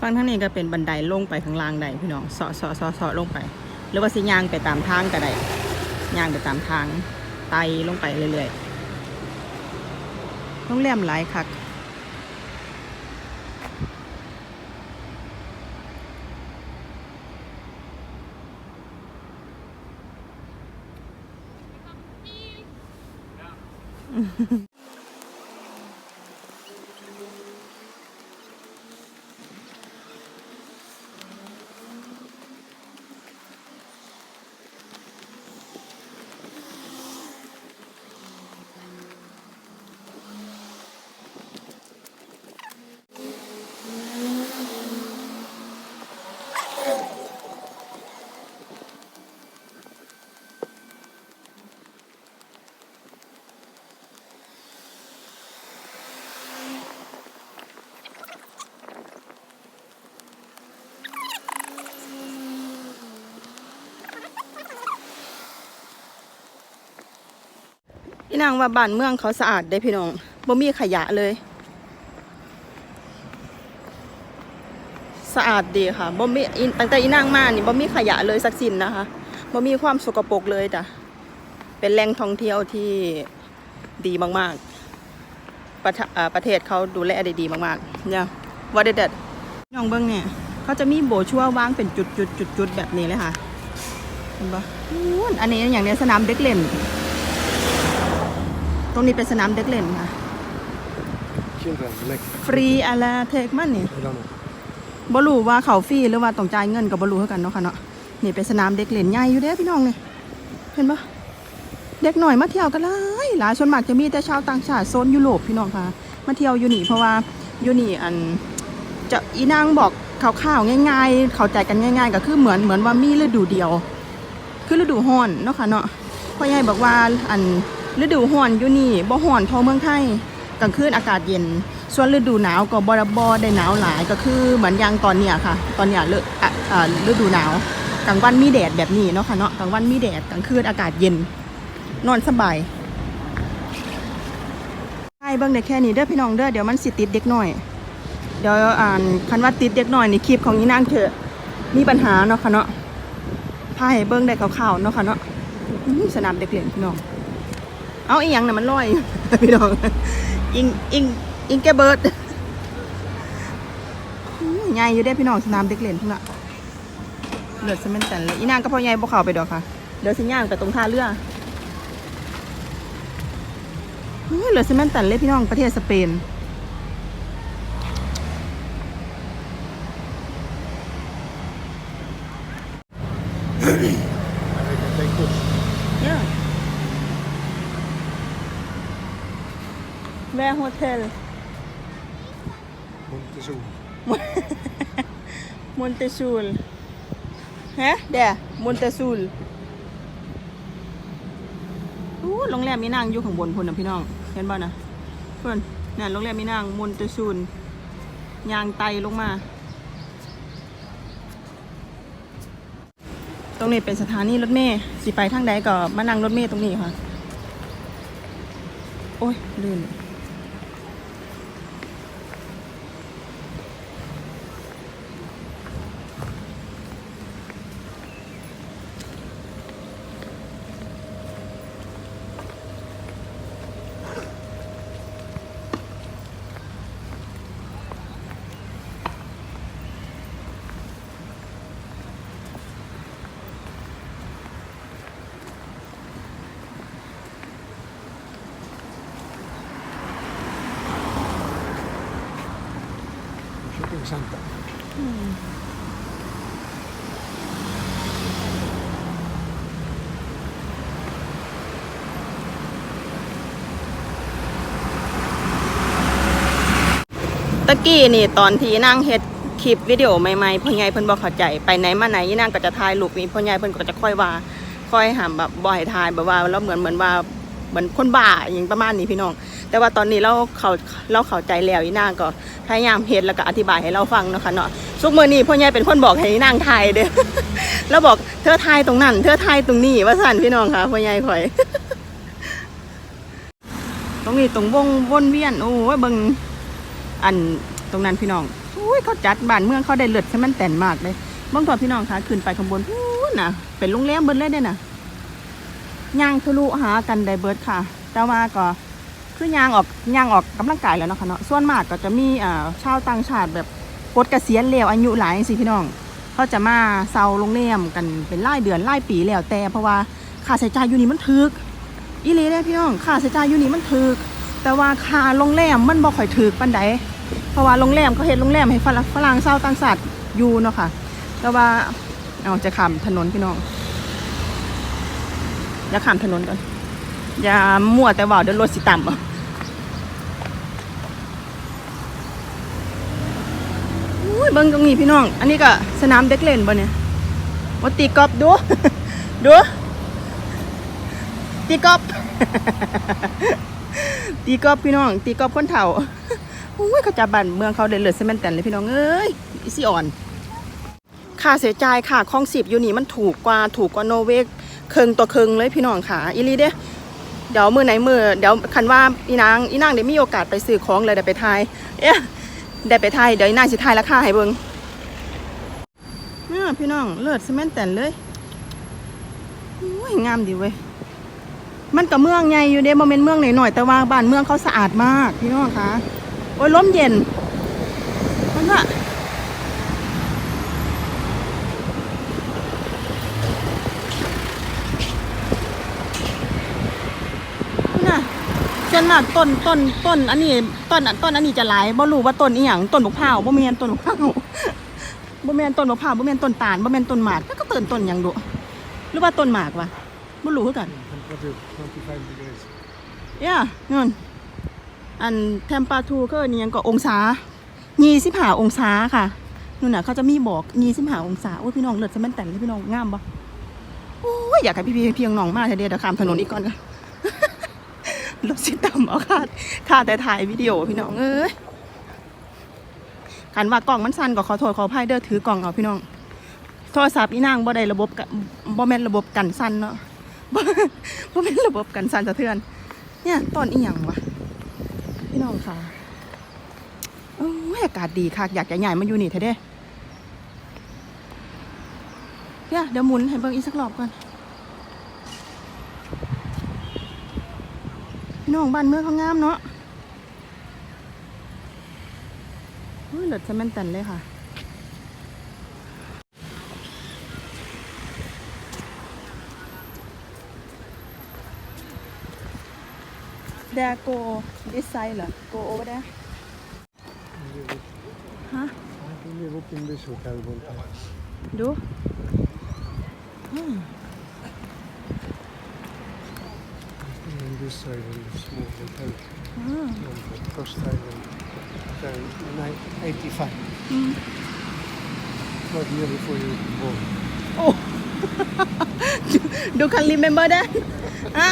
ฟังทั้งนี้ก็เป็นบันไดลงไปข้างล่างได้พี่น้องเสาะเสาะเสาะเสาะลงไป หรือว่าสิย่างไปตามทางก็ได้ย่างไปตามทางไต่ลงไปเรื่อยๆโรงแรมหลายคักพี่ นางว่าบ้านเมืองเขาสะอาดได้พี่น้องบ่มีขยะเลย สะอาดดีค่ะบ่มีตั้งแต่อีนางมานี่บ่มีขยะเลยสักสิ้นนะคะบ่มีความสกปรกเลยจ้ะเป็นแหล่งท่องเที่ยวที่ดีมากๆ ประเทศอ่าประเทศเขาดูแลได้ดีมากๆเนี่ยว่าเด็ดๆน้องเบิ้งเนี่ยเขาจะมีโบชัววางเป็นจุดจุดจุดจุดๆแบบนี้เลยค่ะเห็นปะอันนี้อย่างเนี้ยสนามเด็กเล่น ตรงนี้เป็นสนามเด็กเล่นค่ะ Children, like, ฟรีอะไรเทคมันนี่ I don't know. บรู้ว่าเขาฟรีหรือว่าต้องจ่ายเงินกับบรู้เท่ากันเนาะค่ะเนาะนี่เป็นสนามเด็กเล่นใหญ่อยู่เด้อพี่น้องเนี่ยเห็นปะเด็กหน่อยมาเที่ยวกันหลายหลายส่วนมากจะมีแต่ชาวต่างชาติโซนยุโรปพี่น้องค่ะ มาเที่ยวอยู่นี่เพราะว่าอยู่นี่อันจะอีนางบอกข่าวๆง่าย ๆ เข้าใจกันง่าย ๆ ก็คือเหมือนเหมือนว่ามีฤดูเดียว คือฤดูร้อนเนาะค่ะเนาะพ่อใหญ่บอกว่าอัน ฤดูร้อนอยู่นี่บ่ร้อนเท่าเมืองไทยกลางคืนอากาศเย็น ส่วนฤดูหนาวก็บ่ได้บ่ได้หนาวหลายก็คือเหมือนอย่างตอนเนี้ยค่ะ ตอนเนี้ยฤฤดูหนาวกลางวันมีแดดแบบนี้เนาะค่ะเนาะกลางวันมีแดดกลางคืนอากาศเย็น นอนสบายใช่เบิ่งได้แค่นี้เด้อพี่น้องเด้อเดี๋ยวมันสิติดเด็กหน้อย เดี๋ยวอ่านคันว่าติดเด็กหน้อยในคลิปของอีนางเถอะมีปัญหาเนาะค่ะเนาะพาให้เบิ้งได้ข่าวๆเนาะค่ะเนาะสนามเด็กเล่นพี่น้อง เอาอีหยังน่ะมันลอย พี่น้องอิงอิงอิงแกเบิร์ดใหญ่อยู่ได้พี่น้องสนามเด็กเล่นพุ่นน่ะเลือดซีเม่นแต่นเลยอีนางก็พอใหญ่บ่เขาไปดอกค่ะเดี๋ยวสิย่างไปตรงท่าเรืออื้อเหลือซีเม่นแต่นเลยพี่น้องประเทศสเปน I can take this. Yeah. Where hotel? Montezuma. Montesul. Heh? There. Montesul. อู้โรงแรมมีนางอยู่ข้างบนพุ่นนะพี่น้องเห็นบ่นะเพื่อนนั่นโรงแรมมีนางมอนเตซูลยางไตลงมา ตรงนี้เป็นสถานีรถเมล์สิไปทางใดก็มานั่งรถเมล์ตรงนี้ค่ะ โอ้ยลื่น Shopping center. ตะกี้นี่ตอนที่นั่งเฮ็ดคลิปวิดีโอใหม่ๆพ่อใหญ่เพิ่นบ่เข้าใจไปไหนมาไหนนี่นางก็จะถ่ายรูปนี่พ่อใหญ่เพิ่นก็จะค่อยว่าค่อยหามแบบบ่ให้ถ่ายแบบว่าแล้วเหมือนเหมือนว่าเหมือนคนบ้าอย่างประมาณนี้พี่น้อง แต่ว่าตอนนี้เราเขาเราเข้าใจแล้วอีนางก็พยายามเฮ็ดแล้วก็อธิบายให้เราฟังนะคะเนาะทุกเมื้อนี้พ่อใหญ่เป็นคนบอกให้นางถ่ายเด้อแล้วบอกเธอถ่ายตรงนั้น เธอถ่ายตรงนี้ว่าสั่นพี่น้องค่ะพ่อใหญ่ข่อย ตรงนี้ตรงวงวนเวียนโอ้ยเบิ่งอันตรงนั้นพี่น้องอุ้ยเขาจัดบ้านเมืองเขาได้เลิศใช่มันแต่นมากเลยบ้องตัวพี่น้องคะขึ้นไปข้างบนพูนน่ะ เป็นโรงแรมเบิร์ดเลยเด้น่ะย่างทะลุหากันได้เบิร์ดค่ะ แต่ว่าก็ คือยางออกยางออกกำลังกายแล้วเนาะค่ะเนาะส่วนมากก็จะมีอ่าชาวต่างชาติแบบปลดเกษียณแล้วอายุหลายสิพี่น้องเขาจะมาเซาโรงแรมกันเป็นรายเดือนรายปีแล้วแต่เพราะว่าค่าใช้จ่ายอยู่นี่มันถึกอีหลีเด้พี่น้องค่าใช้จ่ายอยู่นี่มันถึกแต่ว่าค่าโรงแรมมันบ่ค่อยถึกปานใดเพราะว่าโรงแรมเขาเฮ็ดโรงแรมให้ฝรั่งฝรั่งชาต่างชาติอยู่เนาะค่ะ แต่ว่าเอาจะข้ามถนนพี่น้องอย่าข้ามถนนก่อนอย่ามั่วแต่ว่าเดี๋ยวรถสิต่ำอะอุ้ย เบิ่งตรงนี้พี่น้อง อันนี้ก็สนามเด็กเล่นบ่เนี่ยว่าตีกอล์ฟดู ดู ตีกอล์ฟตีกอล์ฟพี่น้อง ตีกอล์ฟคนเฒ่าอุ้ยเขาจับบ้านเมืองเขาเดินเลือดเซมนแตนเลยพี่น้องเอ้ยอีซี่อ่อนค่าเสียจ่ายค่ะคลองสิบอยู่นี่มันถูกกว่าถูกกว่าโนเวกเคิงตัวเคิงเลยพี่น้องค่ะอีลีเด้เดี๋ยวมือไหนมือเดี๋ยวคันว่าอีนางอีนางเดี๋ยวมีโอกาสไปซื้อของเลยเดี๋ยวไปทายเอ๊ะ ได้ไปไทยเดี๋ยวอีนาสิทายราคาให้เบิ้งเนี่ยพี่น้องเลิศซีเมนต์แต่นเลยโอ้ยงามดีเว้ยมันกับเมืองไงอยู่เด้โมเมนเมืองหน่อยๆแต่ว่าบ้านเมืองเขาสะอาดมาก พี่น้องคะโอ้ยลมเย็นมันก็า น่ะจ นมากต้นต้นต้นอันนี้ต้นต้นอันนี้จะหลายบ่รู้ว่าต้นอีหยังต้นมะพร้าวบ่แม่นต้นมะพร้าวบ่แม่นต้นมะพร้าวบ่แม่นต้นตาลบ่แม่นต้นหมากแล้วก็ต้นต้นหยังดุหรือว่าต้นหมากวะบ่รู้คือกัน Temperature 25 degrees. เอ้ยนั่นอันเทมปาทูก็นี่ยังก็องศา25องศาค่ะนู่นน่ะเขาจะมีบอก25องศาโอ้ยพี่น้องเลิศซะแม่นแต่นเลยพี่น้องงามบ่โอ้ยอยากให้พี่ๆเพียงน้องมาเถอะเดี๋ยวเดี๋ยวข้ามถนนอีกก่อนกัน รถสิต่ำเอาค่ะ ค่ะแต่ถ่ายวิดีโอพี่น้องเอ้ยคันว่ากล่องมันสั่นก็ขอโทษขออภัยเด้อถือกล่องเอาพี่น้อง โทรศัพท์อีนางบ่ได้ระบบกะบ่แม่นระบบกันสั่นเนาะบ่บ่แม่นระบบกันสั่นสะเทือน เนี่ยต้นอีหยังวะพี่น้องค่ะโอ้ยอากาศดีค่ะ อยากจะใหญ่มาอยู่นี่เถอะเด้เนี่ยเดี๋ยวหมุนให้เบิ่งอีกสักรอบก่อน พี่น้องบ้านเมืองเขางามเนาะเฮ้ยเลิศจะแม่นตันเลยค่ะ There go this side เหรอ go over there ฮะ I live up in this hotel one time. ดู On this side, in the small hotel. อืม On the first time in in 1985. อืม Not year before you were born. โอ้ดูคันรีเมมเบอร์ได้อ่า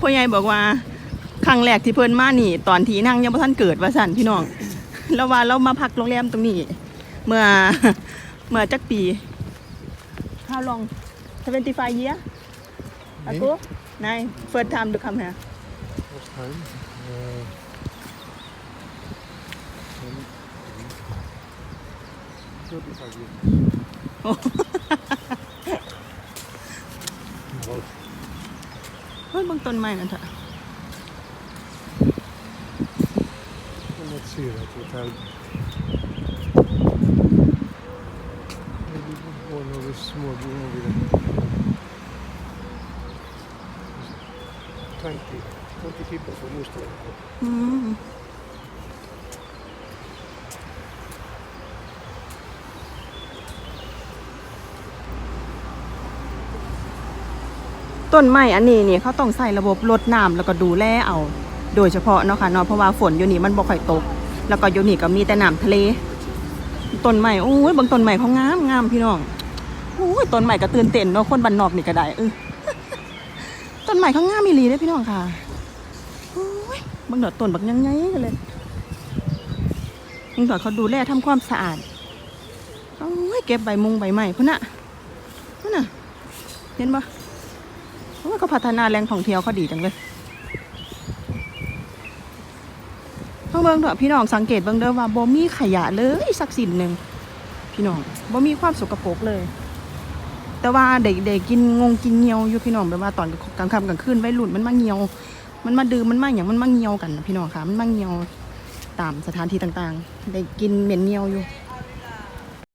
พ่อใหญ่บอกว่า ครั้งแรกที่เพิ่นมานี่ ตอนที่นั่งยังบ่ทันเกิดว่าสั่นพี่น้อง แล้วว่าเรามาพักโรงแรมตรงนี้ เมื่อเมื่อจักปี How long 75 year ago nine first time to come here First time. Uh, um, 35 years. โอ้ Well, เฮ้ยเบางต้นไม้นั่นเถอะ let's see that hotel. Maybe one of the small room over there. 20, 20 people for most of it. อืมต้นไม้อันนี้นี่เขาต้องใส่ระบบรดน้ำแล้วก็ดูแลเอา โดยเฉพาะเนาะค่ะเนาะเพราะว่าฝนอยู่นี่มันบ่ค่อยตก แล้วก็อยู่นี่ก็มีแต่น้ำทะเล ต้นไม้โอ้ยบางต้นไม้เขางามงามพี่น้องโอ้ยต้นไม้ก็ตื่นเต้นเนาะคนบ้านนอกนี่ก็ได้เออ ต้นไม้เขางามอีหลีเด้พี่น้องค่ะโอ้ยบางดอกต้นบักยังไงกันเลยบางดอกเขาดูแลทำความสะอาดโอ้ยเก็บใบมุงใบไม้พุ่นน่ะพุ่นน่ะ เห็นปะโอ้ยเขาพัฒนาแหล่งท่องเที่ยวเขาดีจังเลยเขาเบิ่งเถอะพี่น้องสังเกตเบิ่งเด้อว่าบ่มีขยะเลยสักสิ่งหนึ่งพี่น้องบ่มีความสกปรกเลย แต่ว่าเด็กๆกินงงกินเงียวอยู่พี่น้องแบบว่าตอนกลางค่ำกลางคืนวัยรุ่นมันมาเงียว มันมาดื่มมันมาอย่างมันมาเงียวกันนะพี่น้องค่ะมันมาเงียวตามสถานที่ต่างๆ ได้กินเหม็นเงียวอยู่